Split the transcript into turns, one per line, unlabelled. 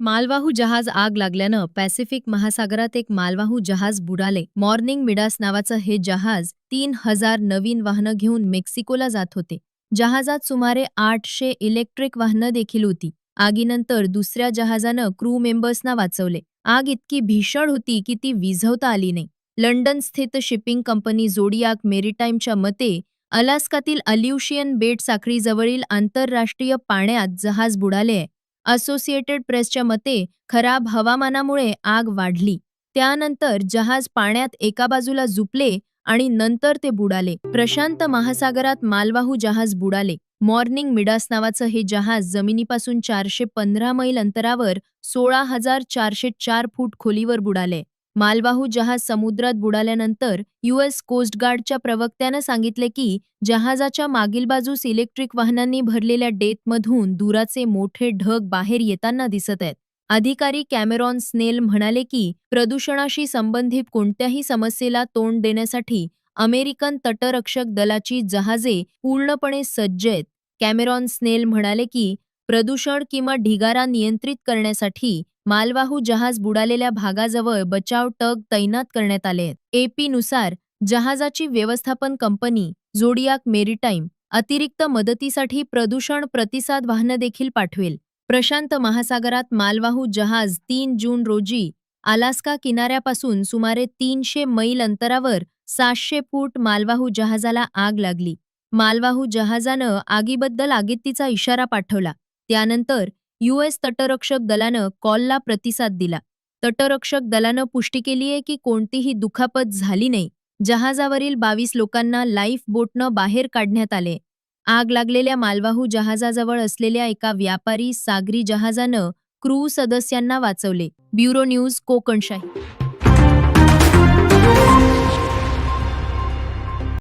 मालवाहू जहाज आग लागल्यानं पॅसिफिक महासागरात एक मालवाहू जहाज बुडाले. मॉर्निंग मिडास नावाचं हे जहाज तीन हजार नवीन वाहनं घेऊन मेक्सिकोला जात होते. जहाजात सुमारे आठशे इलेक्ट्रिक वाहनं देखील होती. आगीनंतर दुसऱ्या जहाजानं क्रू मेंबर्सना वाचवले. आग इतकी भीषण होती की ती विझवता आली नाही. लंडन स्थित शिपिंग कंपनी जोडियाक मेरीटाईमच्या मते अलास्कातील अल्युशियन बेट साखळीजवळील आंतरराष्ट्रीय पाण्यात जहाज बुडाले. आहे असोसिएटेड प्रेसच्या मते खराब हवामानामुळे आग वाढली. त्यानंतर जहाज पाण्यात एका बाजूला झुपले आणि नंतर ते बुडाले. प्रशांत महासागरात मालवाहू जहाज बुडाले. मॉर्निंग मिडास नावाचं हे जहाज जमिनीपासून चारशे पंधरा मैल अंतरावर सोळा हजार चारशे चार फूट खोलीवर बुडाले. मालवाहू जहाज समुद्रात बुडाल्यानंतर युएस कोस्टगार्डच्या प्रवक्त्यानं सांगितले की जहाजाच्या मागील बाजूस इलेक्ट्रिक वाहनांनी भरलेल्या डेथमधून दुराचे मोठे ढग बाहेर येताना दिसत आहेत. अधिकारी कॅमेरॉन स्नेल म्हणाले की प्रदूषणाशी संबंधित कोणत्याही समस्येला तोंड देण्यासाठी अमेरिकन तटरक्षक दलाची जहाजे पूर्णपणे सज्ज आहेत. कॅमेरॉन स्नेल म्हणाले की प्रदूषण किंवा ढिगारा नियंत्रित करण्यासाठी मालवाहू जहाज बुडालेल्या भागाजवळ बचाव टग तैनात करण्यात आले आहेत. एपीनुसार जहाजाची व्यवस्थापन कंपनी जोडियाक मेरीटाईम अतिरिक्त मदतीसाठी प्रदूषण प्रतिसाद वाहनं देखील पाठवेल. प्रशांत महासागरात मालवाहू जहाज तीन जून रोजी अलास्का किनाऱ्यापासून सुमारे तीनशे मैल अंतरावर सातशे फूट मालवाहू जहाजाला आग लागली. मालवाहू जहाजानं आगीबद्दल आगीतीचा इशारा पाठवला. त्यानंतर युएस तटरक्षक दलानं कॉलला प्रतिसाद दिला. तटरक्षक दलानं पुष्टी केली आहे की कोणतीही दुखापत झाली नाही. जहाजावरील बावीस लोकांना लाईफ बोटनं बाहेर काढण्यात आले. आग लागलेल्या मालवाहू जहाजाजवळ असलेल्या एका व्यापारी सागरी जहाजानं क्रू सदस्यांना वाचवले. Bureau news Kokanshahi.